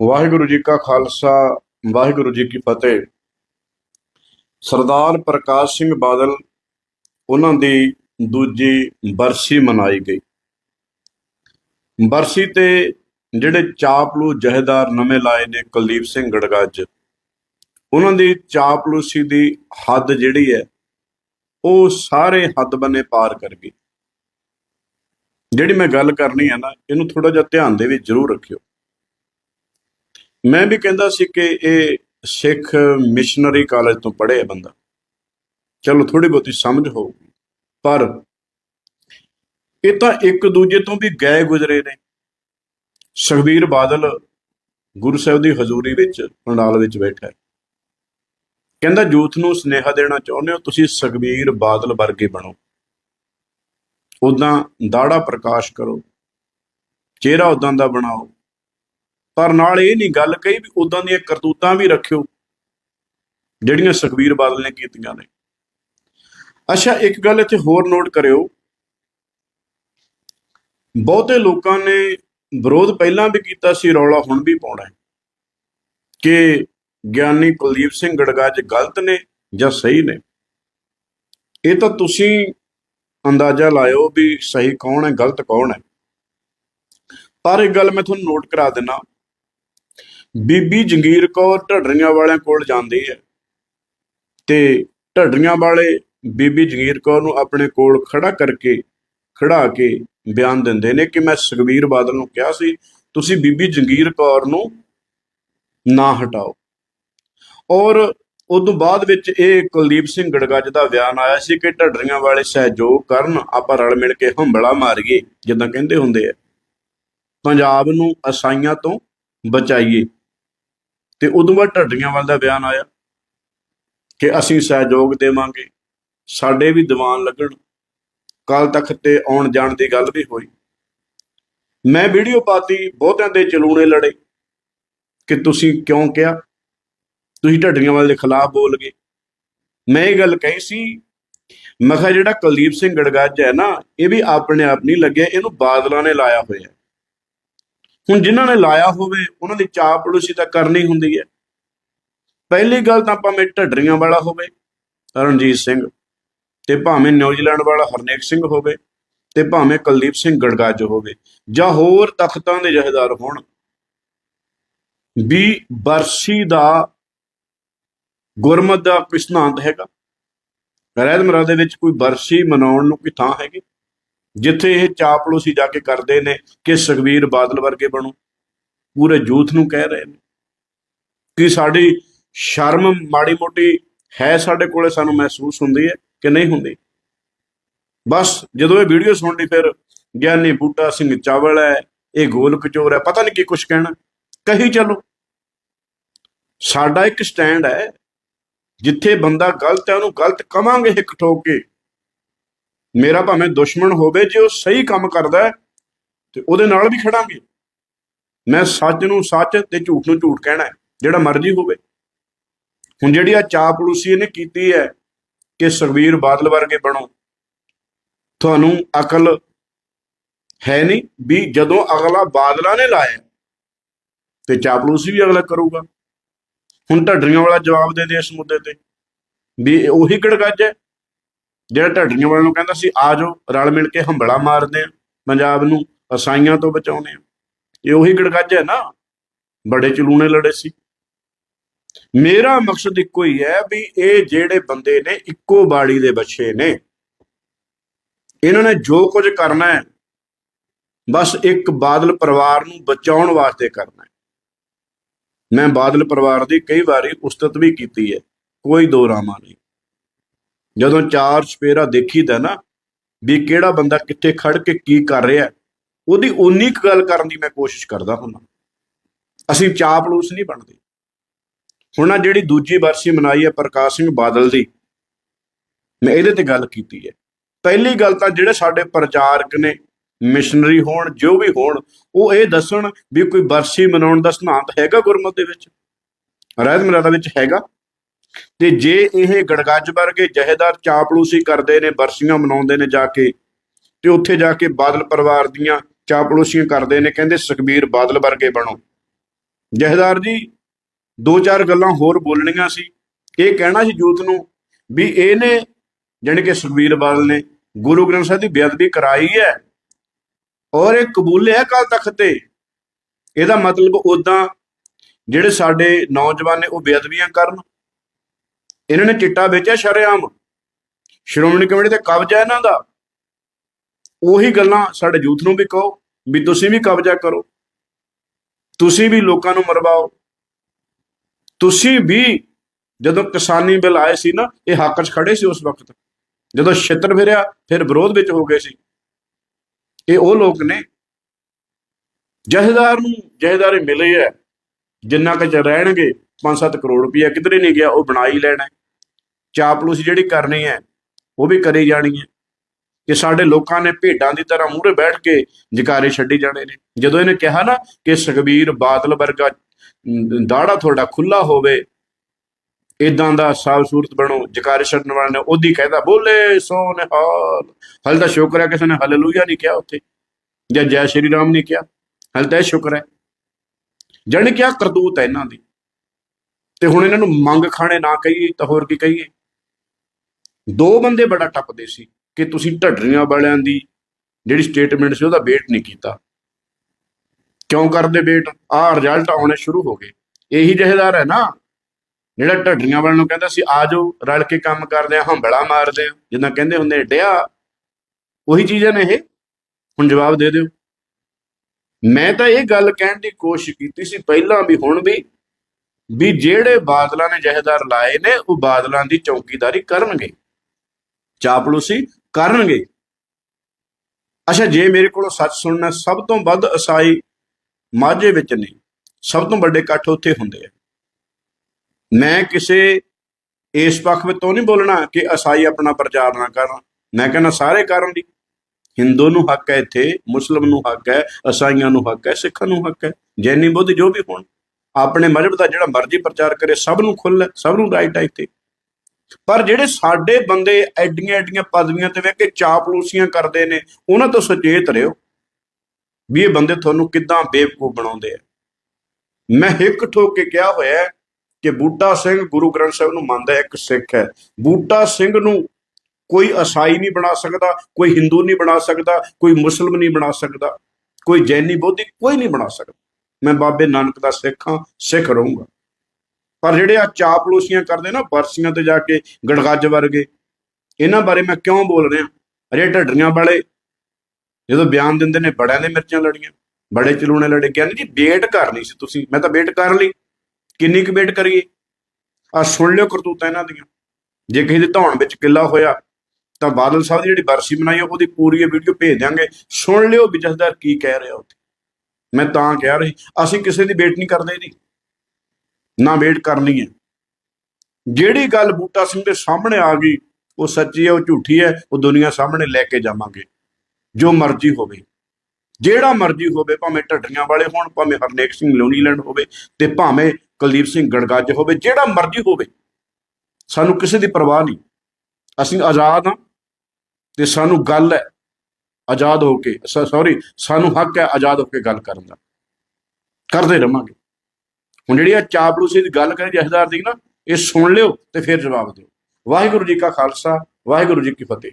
ਵਾਹਿਗੁਰੂ ਜੀ ਕਾ ਖਾਲਸਾ, ਵਾਹਿਗੁਰੂ ਜੀ ਕੀ ਫਤਿਹ। ਸਰਦਾਰ ਪ੍ਰਕਾਸ਼ ਸਿੰਘ ਬਾਦਲ, ਉਹਨਾਂ ਦੀ ਦੂਜੀ ਬਰਸੀ ਮਨਾਈ ਗਈ। ਬਰਸੀ ਤੇ ਜਿਹੜੇ ਚਾਪਲੂ ਜਹੇਦਾਰ ਨਵੇਂ ਲਾਏ ਨੇ ਕੁਲਦੀਪ ਸਿੰਘ ਗੜਗੱਜ ਉਹਨਾਂ ਦੀ ਚਾਪਲੂਸੀ ਦੀ ਹੱਦ ਜਿਹੜੀ ਹੈ, ਉਹ ਸਾਰੇ ਹੱਦ ਬੰਨੇ ਪਾਰ ਕਰ ਗਈ। ਜਿਹੜੀ ਮੈਂ ਗੱਲ ਕਰਨੀ ਹੈ ਨਾ, ਇਹਨੂੰ ਥੋੜਾ ਜਿਹਾ ਧਿਆਨ ਦੇ ਵਿੱਚ ਜ਼ਰੂਰ ਰੱਖਿਓ। ਮੈਂ ਵੀ ਕਹਿੰਦਾ ਸੀ ਕਿ ਇਹ ਸਿੱਖ ਮਿਸ਼ਨਰੀ ਕਾਲਜ ਤੋਂ ਪੜ੍ਹਿਆ ਬੰਦਾ। ਚਲੋ ਥੋੜੀ ਬਹੁਤੀ ਸਮਝ ਹੋਊਗੀ। ਪਰ ਇਹ ਤਾਂ ਇੱਕ ਦੂਜੇ ਤੋਂ ਵੀ ਗਏ ਗੁਜ਼ਰੇ ਨੇ। ਸੁਖਬੀਰ ਬਾਦਲ ਗੁਰੂ ਸਾਹਿਬ ਦੀ ਹਜ਼ੂਰੀ ਵਿੱਚ ਪੰਡਾਲ ਵਿੱਚ ਬੈਠਾ ਹੈ। ਕਹਿੰਦਾ, ਜੂਥ ਨੂੰ ਸੁਨੇਹਾ ਦੇਣਾ ਚਾਹੁੰਦੇ ਹੋ, ਤੁਸੀਂ ਸੁਖਬੀਰ ਬਾਦਲ ਵਰਗੇ ਬਣੋ। ਉਦਾਂ ਦਾੜਾ ਪ੍ਰਕਾਸ਼ ਕਰੋ, ਚਿਹਰਾ ਉਦਾਂ ਦਾ ਬਣਾਓ। ਪਰ ਨਾਲ ਇਹ ਨਹੀਂ ਗੱਲ ਕਹੀ ਵੀ ਉਦਾਂ ਦੀਆਂ ਕਰਤੂਤਾਂ ਵੀ ਰੱਖਿਓ, ਜਿਹੜੀਆਂ ਸੁਖਬੀਰ ਬਾਦਲ ਨੇ ਕੀਤੀਆਂ ਨੇ। ਅੱਛਾ, ਇੱਕ ਗੱਲ ਇੱਥੇ ਹੋਰ ਨੋਟ ਕਰਿਓ। ਬਹੁਤੇ ਲੋਕਾਂ ਨੇ ਵਿਰੋਧ ਪਹਿਲਾਂ ਵੀ ਕੀਤਾ ਸੀ, ਰੌਲਾ ਹੁਣ ਵੀ ਪਾਉਣਾ ਕਿ ਗਿਆਨੀ ਕੁਲਦੀਪ ਸਿੰਘ ਗੜਗੱਜ ਗਲਤ ਨੇ ਜਾਂ ਸਹੀ ਨੇ। ਇਹ ਤਾਂ ਤੁਸੀਂ ਅੰਦਾਜ਼ਾ ਲਾਇਓ ਵੀ ਸਹੀ ਕੌਣ ਹੈ, ਗਲਤ ਕੌਣ ਹੈ। ਪਰ ਇੱਕ ਗੱਲ ਮੈਂ ਤੁਹਾਨੂੰ ਨੋਟ ਕਰਾ ਦਿੰਨਾ ਬੀਬੀ ਜੰਗੀਰ ਕੌਰ ਢੱਡਰੀਆਂ ਵਾਲਿਆਂ ਕੋਲ ਜਾਂਦੀ ਹੈ। ਤੇ ਢੱਡਰੀਆਂ ਵਾਲੇ ਬੀਬੀ ਜੰਗੀਰ ਕੌਰ ਨੂੰ ਆਪਣੇ ਕੋਲ ਖੜਾ ਕਰਕੇ, ਖੜਾ ਕੇ ਬਿਆਨ ਦਿੰਦੇ ਨੇ ਕਿ ਮੈਂ ਸੁਖਬੀਰ ਬਾਦਲ ਨੂੰ ਕਿਹਾ ਸੀ, ਤੁਸੀਂ ਬੀਬੀ ਜੰਗੀਰ ਕੌਰ ਨੂੰ ਨਾ ਹਟਾਓ। ਔਰ ਉਦੋਂ ਬਾਅਦ ਵਿੱਚ ਇਹ ਕੁਲਦੀਪ ਸਿੰਘ ਗੜਗੱਜ ਦਾ ਬਿਆਨ ਆਇਆ ਸੀ ਕਿ ਢੱਡਰੀਆਂ ਵਾਲੇ ਸਹਿਯੋਗ ਕਰਨ ਆਪਾਂ ਰਲ ਮਿਲ ਕੇ ਹੰਬਲਾ ਮਾਰੀਏ, ਜਿੱਦਾਂ ਕਹਿੰਦੇ ਹੁੰਦੇ ਆ। ਪੰਜਾਬ ਨੂੰ ਅਸਾਈਆਂ ਤੋਂ ਬਚਾਈਏ। ਤੇ ਉਦੋਂ ਬਾਅਦ ਢੱਡਰੀਆਂ ਵਾਲ ਦਾ ਬਿਆਨ ਆਇਆ ਕਿ ਅਸੀਂ ਸਹਿਯੋਗ ਦੇਵਾਂਗੇ, ਸਾਡੇ ਵੀ ਦੀਵਾਨ ਲੱਗਣ। ਕੱਲ ਤੱਕ ਤੇ ਆਉਣ ਜਾਣ ਦੀ ਗੱਲ ਵੀ ਹੋਈ। ਮੈਂ ਵੀਡੀਓ ਪਾਤੀ, ਬਹੁਤਿਆਂ ਦੇ ਚਲੂਣੇ ਲੜੇ ਕਿ ਤੁਸੀਂ ਕਿਉਂ ਕਿਹਾ? ਤੁਸੀਂ ਢੱਡੀਆਂ ਵਾਲੇ ਦੇ ਖਿਲਾਫ ਬੋਲ ਗਏ। ਮੈਂ ਇਹ ਗੱਲ ਕਹੀ ਸੀ, ਮੈਂ ਕਿਹਾ ਜਿਹੜਾ ਕੁਲਦੀਪ ਸਿੰਘ ਗੜਗੱਜ ਹੈ ਨਾ, ਇਹ ਵੀ ਆਪਣੇ ਆਪ ਨਹੀਂ ਲੱਗਿਆ, ਇਹਨੂੰ ਬਾਦਲਾਂ ਨੇ ਲਾਇਆ ਹੋਇਆ। ਹੁਣ ਜਿਨ੍ਹਾਂ ਨੇ ਲਾਇਆ ਹੋਵੇ, ਉਹਨਾਂ ਦੀ ਚਾਪਲੂਸੀ ਤਾਂ ਕਰਨੀ ਹੁੰਦੀ ਹੈ। ਪਹਿਲੀ ਗੱਲ ਤਾਂ ਭਾਵੇਂ ਢੱਡਰੀਆਂ ਵਾਲਾ ਹੋਵੇ, ਰਣਜੀਤ ਸਿੰਘ, ਤੇ ਭਾਵੇਂ ਨਿਊਜ਼ੀਲੈਂਡ ਵਾਲਾ ਹਰਨੇਕ ਸਿੰਘ ਹੋਵੇ, ਤੇ ਭਾਵੇਂ ਕੁਲਦੀਪ ਸਿੰਘ ਗੜਗੱਜ ਹੋਵੇ, ਜਾਂ ਹੋਰ ਤਖਤਾਂ ਦੇ ਜਹੇਦਾਰ ਹੋਣ, ਵੀ ਬਰਸੀ ਦਾ ਗੁਰਮਤ ਦਾ ਕੋਈ ਸਿਧਾਂਤ ਹੈਗਾ? ਰਹਿਤ ਮਰਾ ਦੇ ਵਿੱਚ ਕੋਈ ਬਰਸੀ ਮਨਾਉਣ ਨੂੰ ਕੋਈ ਥਾਂ ਹੈਗੀ? ਜਿੱਥੇ ਇਹ ਚਾਪਲੂਸੀ ਜਾ ਕੇ ਕਰਦੇ ਨੇ ਕਿ ਸੁਖਬੀਰ ਬਾਦਲ ਵਰਗੇ ਬਣੋ। ਪੂਰੇ ਜੂਥ ਨੂੰ ਕਹਿ ਰਹੇ ਨੇ ਕਿ ਸਾਡੀ ਸ਼ਰਮ ਮਾੜੀ ਮੋਟੀ ਹੈ ਸਾਡੇ ਕੋਲੇ, ਸਾਨੂੰ ਮਹਿਸੂਸ ਹੁੰਦੀ ਹੈ ਕਿ ਨਹੀਂ ਹੁੰਦੀ। ਬਸ ਜਦੋਂ ਇਹ ਵੀਡੀਓ ਸੁਣਦੀ, ਫਿਰ ਗਿਆਨੀ ਬੂਟਾ ਸਿੰਘ ਚਾਵਲ ਹੈ, ਇਹ ਗੋਲ ਕਚੋਰ ਹੈ, ਪਤਾ ਨਹੀਂ ਕੀ ਕੁਝ ਕਹਿਣਾ। ਕਹੀ ਚਲੋ। ਸਾਡਾ ਇੱਕ ਸਟੈਂਡ ਹੈ, ਜਿੱਥੇ ਬੰਦਾ ਗਲਤ ਹੈ, ਉਹਨੂੰ ਗਲਤ ਕਵਾਂਗੇ, ਇੱਕ ਠੋਕ ਕੇ। ਮੇਰਾ ਭਾਵੇਂ ਦੁਸ਼ਮਣ ਹੋਵੇ, ਜੇ ਉਹ ਸਹੀ ਕੰਮ ਕਰਦਾ ਹੈ, ਤੇ ਉਹਦੇ ਨਾਲ ਵੀ ਖੜਾਂਗੇ। ਮੈਂ ਸੱਚ ਨੂੰ ਸੱਚ ਤੇ ਝੂਠ ਨੂੰ ਝੂਠ ਕਹਿਣਾ ਜਿਹੜਾ ਮਰਜ਼ੀ ਹੋਵੇ। ਹੁਣ ਜਿਹੜੀ ਆ ਚਾਪਲੂਸੀ ਇਹਨੇ ਕੀਤੀ ਹੈ ਕਿ ਸੁਖਬੀਰ ਬਾਦਲ ਵਰਗੇ ਬਣੋ, ਤੁਹਾਨੂੰ ਅਕਲ ਹੈ ਨਹੀਂ ਵੀ ਜਦੋਂ ਅਗਲਾ ਬਾਦਲਾਂ ਨੇ ਲਾਇਆ, ਤੇ ਚਾਪਲੂਸੀ ਵੀ ਅਗਲਾ ਕਰੂਗਾ। ਹੁਣ ਢੱਡਰੀਆਂ ਵਾਲਾ ਜਵਾਬ ਦੇ ਦੇ ਇਸ ਮੁੱਦੇ ਤੇ, ਵੀ ਉਹੀ ਗੜਗੱਜ ਹੈ? ਜਿਹੜਾ ਢੱਡੀਆਂ ਵਾਲੇ ਨੂੰ ਕਹਿੰਦਾ ਸੀ, ਆ ਜਾਓ, ਰਲ ਮਿਲ ਕੇ ਹੰਬਲਾ ਮਾਰਦੇ ਆ ਪੰਜਾਬ ਨੂੰ ਅਸਾਈਆਂ ਤੋਂ ਬਚਾਉਨੇ ਆ ਇਹ ਉਹੀ ਗੜਗੱਜ ਹੈ ਨਾ। ਬੜੇ ਚਲੂਣੇ ਲੜੇ ਸੀ। ਮੇਰਾ ਮਕਸਦ ਇੱਕੋ ਹੀ ਹੈ ਵੀ ਇਹ ਜਿਹੜੇ ਬੰਦੇ ਨੇ, ਇੱਕੋ ਬਾੜੀ ਦੇ ਬੱਚੇ ਨੇ, ਇਹਨਾਂ ਨੇ ਜੋ ਕੁਝ ਕਰਨਾ ਹੈ, ਬਸ ਇੱਕ ਬਾਦਲ ਪਰਿਵਾਰ ਨੂੰ ਬਚਾਉਣ ਵਾਸਤੇ ਕਰਨਾ ਹੈ। ਮੈਂ ਬਾਦਲ ਪਰਿਵਾਰ ਦੀ ਕਈ ਵਾਰੀ ਉਸਤਤ ਵੀ ਕੀਤੀ ਹੈ, ਕੋਈ ਦੋ ਰਾਮਾ ਨਹੀਂ। ਜਦੋਂ ਚਾਰ ਸਪੇਰਾ ਦੇਖੀਦਾ ਨਾ ਵੀ ਕਿਹੜਾ ਬੰਦਾ ਕਿੱਥੇ ਖੜ ਕੇ ਕੀ ਕਰ ਰਿਹਾ, ਉਹਦੀ ਉਨੀ ਕੁ ਗੱਲ ਕਰਨ ਦੀ ਮੈਂ ਕੋਸ਼ਿਸ਼ ਕਰਦਾ ਹੁੰਦਾ। ਅਸੀਂ ਚਾਪਲੂਸ ਨਹੀਂ ਬਣਦੇ। ਹੁਣ ਆ ਜਿਹੜੀ ਦੂਜੀ ਵਰਸੀ ਮਨਾਈ ਹੈ ਪ੍ਰਕਾਸ਼ ਸਿੰਘ ਬਾਦਲ ਦੀ, ਮੈਂ ਇਹਦੇ ਤੇ ਗੱਲ ਕੀਤੀ ਹੈ। ਪਹਿਲੀ ਗੱਲ ਤਾਂ ਜਿਹੜੇ ਸਾਡੇ ਪ੍ਰਚਾਰਕ ਨੇ, ਮਿਸ਼ਨਰੀ ਹੋਣ, ਜੋ ਵੀ ਹੋਣ, ਉਹ ਇਹ ਦੱਸਣ ਵੀ ਕੋਈ ਵਰਸੀ ਮਨਾਉਣ ਦਾ ਸਿਧਾਂਤ ਹੈਗਾ ਗੁਰਮਤ ਦੇ ਵਿੱਚ? ਰਹਿਤ ਮਰਾਦਾ ਵਿੱਚ ਹੈਗਾ। ਤੇ ਜੇ ਇਹ ਗੜਗੱਜ ਵਰਗੇ ਜਹੇਦਾਰ ਚਾਪਲੂਸੀ ਕਰਦੇ ਨੇ, ਬਰਸੀਆਂ ਮਨਾਉਂਦੇ ਨੇ ਜਾ ਕੇ, ਤੇ ਉੱਥੇ ਜਾ ਕੇ ਬਾਦਲ ਪਰਿਵਾਰ ਦੀਆਂ ਚਾਪਲੂਸੀਆਂ ਕਰਦੇ ਨੇ, ਕਹਿੰਦੇ ਸੁਖਬੀਰ ਬਾਦਲ ਵਰਗੇ ਬਣੋ। ਜਹਦਾਰ ਜੀ ਦੋ ਚਾਰ ਗੱਲਾਂ ਹੋਰ ਬੋਲਣੀਆਂ ਸੀ। ਇਹ ਕਹਿਣਾ ਸੀ ਯੂਥ ਨੂੰ ਵੀ ਇਹਨੇ ਜਾਣੀ ਕਿ ਸੁਖਬੀਰ ਬਾਦਲ ਨੇ ਗੁਰੂ ਗ੍ਰੰਥ ਸਾਹਿਬ ਦੀ ਬੇਅਦਬੀ ਕਰਾਈ ਹੈ ਔਰ ਇਹ ਕਬੂਲੇ ਹੈ ਕੱਲ ਤੱਕ ਤੇ। ਇਹਦਾ ਮਤਲਬ ਉਦਾਂ ਜਿਹੜੇ ਸਾਡੇ ਨੌਜਵਾਨ ਨੇ ਉਹ ਬੇਅਦਬੀਆਂ ਕਰਨ ਇਹਨਾਂ ਨੇ ਚਿੱਟਾ ਵੇਚਿਆ ਸ਼ਰੇਆਮ। ਸ਼੍ਰੋਮਣੀ ਕਮੇਟੀ ਤੇ ਕਬਜ਼ਾ ਇਹਨਾਂ ਦਾ। ਉਹੀ ਗੱਲਾਂ ਸਾਡੇ ਯੂਥ ਨੂੰ ਵੀ ਕਹੋ ਵੀ ਤੁਸੀਂ ਵੀ ਕਬਜ਼ਾ ਕਰੋ। ਤੁਸੀਂ ਵੀ ਲੋਕਾਂ ਨੂੰ ਮਰਵਾਓ। ਤੁਸੀਂ ਵੀ ਜਦੋਂ ਕਿਸਾਨੀ ਬਿੱਲ ਆਏ ਸੀ ਨਾ, ਇਹ ਹੱਕ 'ਚ ਖੜੇ ਸੀ ਉਸ ਵਕਤ। ਜਦੋਂ ਛਿੱਤਰ ਫਿਰਿਆ, ਫਿਰ ਵਿਰੋਧ ਵਿੱਚ ਹੋ ਗਏ ਸੀ। ਇਹ ਉਹ ਲੋਕ ਨੇ ਜਹੇਦਾਰ ਨੂੰ ਜਹੇਦਾਰੇ ਮਿਲੇ ਹੈ। ਜਿੰਨਾ ਕੁ ਚ ਰਹਿਣਗੇ 5-7 ਕਰੋੜ ਰੁਪਇਆ ਕਿਧਰੇ ਨਹੀਂ ਗਿਆ, ਉਹ ਬਣਾ ਹੀ। ਲੈਣਾ ਚਾਪਲੂਸੀ ਜਿਹੜੀ ਕਰਨੀ ਹੈ, ਉਹ ਵੀ ਕਰੀ ਜਾਣੀ ਹੈ। ਕਿ ਸਾਡੇ ਲੋਕਾਂ ਨੇ ਭੇਡਾਂ ਦੀ ਤਰ੍ਹਾਂ ਮੂਹਰੇ ਬੈਠ ਕੇ ਜਕਾਰੇ ਛੱਡੀ ਜਾਣੇ ਨੇ। ਜਦੋਂ ਇਹਨੇ ਕਿਹਾ ਨਾ ਕਿ ਸੁਖਬੀਰ ਬਾਦਲ ਵਰਗਾ ਦਾੜਾ ਤੁਹਾਡਾ ਖੁੱਲਾ ਹੋਵੇ ਇਦਾਂ ਦਾ ਸਾਫ਼ ਸੂਰਤ ਬਣੋ, ਜਕਾਰੇ ਛੱਡਣ ਵਾਲੇ ਨੇ ਉਹਦੀ ਕਹਿੰਦਾ, ਬੋਲੇ ਸੋ ਨਿਹਾਲ ਹਲ ਤਾਂ ਸ਼ੁਕਰ ਹੈ ਕਿਸੇ ਨੇ ਹਾਲੇਲੂਇਆ ਨਹੀਂ ਕਿਹਾ ਉੱਥੇ, ਜਾਂ ਜੈ ਸ਼੍ਰੀ ਰਾਮ ਨਹੀਂ ਕਿਹਾ। ਹਲ ਤਾਂ ਇਹ ਸ਼ੁਕਰ ਹੈ। ਜਣ ਕਿਆ ਕਰਤੂਤ ਹੈ ਇਹਨਾਂ ਦੀ। ਤੇ ਹੁਣ ਇਹਨਾਂ ਨੂੰ ਮੰਗ ਖਾਣੇ ਨਾ ਕਹੀਏ ਤਾਂ ਹੋਰ ਕੀ ਕਹੀਏ? ਦੋ ਬੰਦੇ ਬੜਾ ਟੱਪਦੇ ਸੀ ਕਿ ਤੁਸੀਂ ਢੱਡਰੀਆਂ ਵਾਲਿਆਂ ਦੀ ਜਿਹੜੀ ਸਟੇਟਮੈਂਟ ਸੀ ਉਹਦਾ ਵੇਟ ਨਹੀਂ ਕੀਤਾ। ਕਿਉਂ ਕਰਦੇ ਵੇਟ ਆਹ ਰਿਜ਼ਲਟ ਆਉਣੇ ਸ਼ੁਰੂ ਹੋ ਗਏ। ਇਹੀ ਜਹੇਦਾਰ ਹੈ ਨਾ, ਜਿਹੜਾ ਢੱਡਰੀਆਂ ਵਾਲਿਆਂ ਨੂੰ ਕਹਿੰਦਾ ਸੀ, ਆ ਜਾਓ, ਰਲ ਕੇ ਕੰਮ ਕਰਦੇ ਆ, ਹੰਬੜਾ ਮਾਰਦੇ ਆ। ਜਿੱਦਾਂ ਕਹਿੰਦੇ ਹੁੰਦੇ ਡਿਆ। ਉਹੀ ਚੀਜ਼ਾਂ ਨੇ ਇਹ। ਹੁਣ ਜਵਾਬ ਦੇ ਦਿਓ। ਮੈਂ ਤਾਂ ਇਹ ਗੱਲ ਕਹਿਣ ਦੀ ਕੋਸ਼ਿਸ਼ ਕੀਤੀ ਸੀ ਪਹਿਲਾਂ ਵੀ, ਹੁਣ ਵੀ ਵੀ ਜਿਹੜੇ ਬਾਦਲਾਂ ਨੇ ਜਹੇਦਾਰ ਲਾਏ ਨੇ, ਉਹ ਬਾਦਲਾਂ ਦੀ ਚੌਕੀਦਾਰੀ ਕਰਨਗੇ। ਚਾਪਲੂਸੀ ਕਰਨਗੇ। ਅੱਛਾ, ਜੇ ਮੇਰੇ ਕੋਲੋਂ ਸੱਚ ਸੁਣਨਾ, ਸਭ ਤੋਂ ਵੱਧ ਅਸਾਈ ਮਾਝੇ ਵਿੱਚ ਨਹੀਂ, ਸਭ ਤੋਂ ਵੱਡੇ ਇਕੱਠ ਉੱਥੇ ਹੁੰਦੇ ਆ। ਮੈਂ ਕਿਸੇ, ਇਸ ਪੱਖ ਵਿੱਚ ਤੋਂ ਨਹੀਂ ਬੋਲਣਾ ਕਿ ਅਸਾਈ ਆਪਣਾ ਪ੍ਰਚਾਰ ਨਾ ਕਰਨ। ਮੈਂ ਕਹਿੰਦਾ ਸਾਰੇ ਕਰਨ ਦੀ। ਹਿੰਦੂ ਨੂੰ ਹੱਕ ਹੈ ਇੱਥੇ, ਮੁਸਲਮ ਨੂੰ ਹੱਕ ਹੈ, ਅਸਾਈਆਂ ਨੂੰ ਹੱਕ ਹੈ, ਸਿੱਖਾਂ ਨੂੰ ਹੱਕ ਹੈ, ਜੈਨੀ ਬੁੱਧ ਜੋ ਵੀ ਹੋਣ। ਆਪਣੇ ਮਜ਼ਹਬ ਦਾ ਜਿਹੜਾ ਮਰਜ਼ੀ ਪ੍ਰਚਾਰ ਕਰੇ, ਸਭ ਨੂੰ ਖੁੱਲ੍ਹ ਹੈ, ਸਭ ਨੂੰ ਰਾਈਟ ਹੈ ਇੱਥੇ। ਪਰ ਜਿਹੜੇ ਸਾਡੇ ਬੰਦੇ ਐਡੀਆਂ ਐਡੀਆਂ ਪਦਵੀਆਂ ਤੇ ਵੇਖ ਕੇ ਚਾਪਲੂਸੀਆਂ ਕਰਦੇ ਨੇ, ਉਹਨਾਂ ਤੋਂ ਸੁਚੇਤ ਰਹੋ ਵੀ ਇਹ ਬੰਦੇ ਤੁਹਾਨੂੰ ਕਿੱਦਾਂ ਬੇਵਕੂਫ ਬਣਾਉਂਦੇ ਆ। ਮੈਂ ਹਿੱਕ ਠੋਕ ਕੇ ਕਿਹਾ ਹੋਇਆ ਕਿ ਬੂਟਾ ਸਿੰਘ ਗੁਰੂ ਗ੍ਰੰਥ ਸਾਹਿਬ ਨੂੰ ਮੰਨਦਾ ਇੱਕ ਸਿੱਖ ਹੈ। ਬੂਟਾ ਸਿੰਘ ਨੂੰ ਕੋਈ ਅਸਾਈ ਨਹੀਂ ਬਣਾ ਸਕਦਾ, ਕੋਈ ਹਿੰਦੂ ਨਹੀਂ ਬਣਾ ਸਕਦਾ, ਕੋਈ ਮੁਸਲਮ ਨਹੀਂ ਬਣਾ ਸਕਦਾ, ਕੋਈ ਜੈਨੀ ਬੋਧੀ ਕੋਈ ਨਹੀਂ ਬਣਾ ਸਕਦਾ। ਮੈਂ ਬਾਬੇ ਨਾਨਕ ਦਾ ਸਿੱਖ ਹਾਂ, ਸਿੱਖ ਰਹੂੰਗਾ। ਪਰ ਜਿਹੜੇ ਆ ਚਾਪਲੂਸੀਆਂ ਕਰਦੇ ਨਾ ਬਰਸੀਆਂ ਤੇ ਜਾ ਕੇ ਗੜਗੱਜ ਵਰਗੇ, ਇਹਨਾਂ ਬਾਰੇ ਮੈਂ ਕਿਉਂ ਬੋਲ ਰਿਹਾ? ਅਰੇ ਢੱਡਰੀਆਂ ਵਾਲੇ ਜਦੋਂ ਬਿਆਨ ਦਿੰਦੇ ਨੇ, ਬੜਿਆਂ ਦੇ ਮਿਰਚਾਂ ਲੜੀਆਂ, ਬੜੇ ਚਲੂਣੇ ਲੜੇ, ਕਹਿੰਦੇ ਜੀ ਵੇਟ ਕਰਨੀ ਸੀ ਤੁਸੀਂ, ਮੈਂ ਤਾਂ ਵੇਟ ਕਰ ਲਈ, ਕਿੰਨੀ ਕੁ ਵੇਟ ਕਰੀਏ? ਆ ਸੁਣ ਲਿਓ ਕਰਤੂਤਾਂ ਇਹਨਾਂ ਦੀਆਂ, ਜੇ ਕਿਸੇ ਦੇ ਧੌਣ ਵਿੱਚ ਕਿੱਲਾ ਹੋਇਆ, ਤਾਂ ਬਾਦਲ ਸਾਹਿਬ ਦੀ ਜਿਹੜੀ ਬਰਸੀ ਬਣਾਈ ਉਹਦੀ ਪੂਰੀ ਵੀਡੀਓ ਭੇਜ ਦਿਆਂਗੇ, ਸੁਣ ਲਿਓ ਵੀ ਕੀ ਕਹਿ ਰਿਹਾ ਉੱਥੇ। ਮੈਂ ਤਾਂ ਕਹਿ ਰਹੀ, ਅਸੀਂ ਕਿਸੇ ਦੀ ਵੇਟ ਨਹੀਂ ਕਰਦੇ ਇਹਦੀ। ਨਾ ਵੇਟ ਕਰਨੀ ਹੈ। ਜਿਹੜੀ ਗੱਲ ਬੂਟਾ ਸਿੰਘ ਦੇ ਸਾਹਮਣੇ ਆ ਗਈ, ਉਹ ਸੱਚੀ ਹੈ, ਉਹ ਝੂਠੀ ਹੈ, ਉਹ ਦੁਨੀਆ ਸਾਹਮਣੇ ਲੈ ਕੇ ਜਾਵਾਂਗੇ, ਜੋ ਮਰਜ਼ੀ ਹੋਵੇ। ਜਿਹੜਾ ਮਰਜ਼ੀ ਹੋਵੇ, ਭਾਵੇਂ ਢੱਡੀਆਂ ਵਾਲੇ ਹੋਣ, ਭਾਵੇਂ ਹਰਨੇਕ ਸਿੰਘ ਲੋਨੀਲੈਂਡ ਹੋਵੇ ਤੇ ਭਾਵੇਂ ਕੁਲਦੀਪ ਸਿੰਘ ਗੜਗੱਜ ਹੋਵੇ, ਜਿਹੜਾ ਮਰਜ਼ੀ ਹੋਵੇ, ਸਾਨੂੰ ਕਿਸੇ ਦੀ ਪਰਵਾਹ ਨਹੀਂ। ਅਸੀਂ ਆਜ਼ਾਦ ਹਾਂ ਤੇ ਸਾਨੂੰ ਗੱਲ ਹੈ, ਆਜ਼ਾਦ ਹੋ ਕੇ ਸੌਰੀ ਸਾਨੂੰ ਹੱਕ ਹੈ ਆਜ਼ਾਦ ਹੋ ਕੇ ਗੱਲ ਕਰਨ ਦਾ। ਕਰਦੇ ਰਵਾਂਗੇ। ਹੁਣ ਜਿਹੜੀ ਆ ਚਾਪਲੂਸੀ ਦੀ ਗੱਲ ਕਰੇ ਜਥੇਦਾਰ ਦੀ ਨਾ, ਇਹ ਸੁਣ ਲਿਓ ਤੇ ਫਿਰ ਜਵਾਬ ਦਿਓ। ਵਾਹਿਗੁਰੂ ਜੀ ਕਾ ਖਾਲਸਾ, ਵਾਹਿਗੁਰੂ ਜੀ ਕੀ ਫਤਿਹ।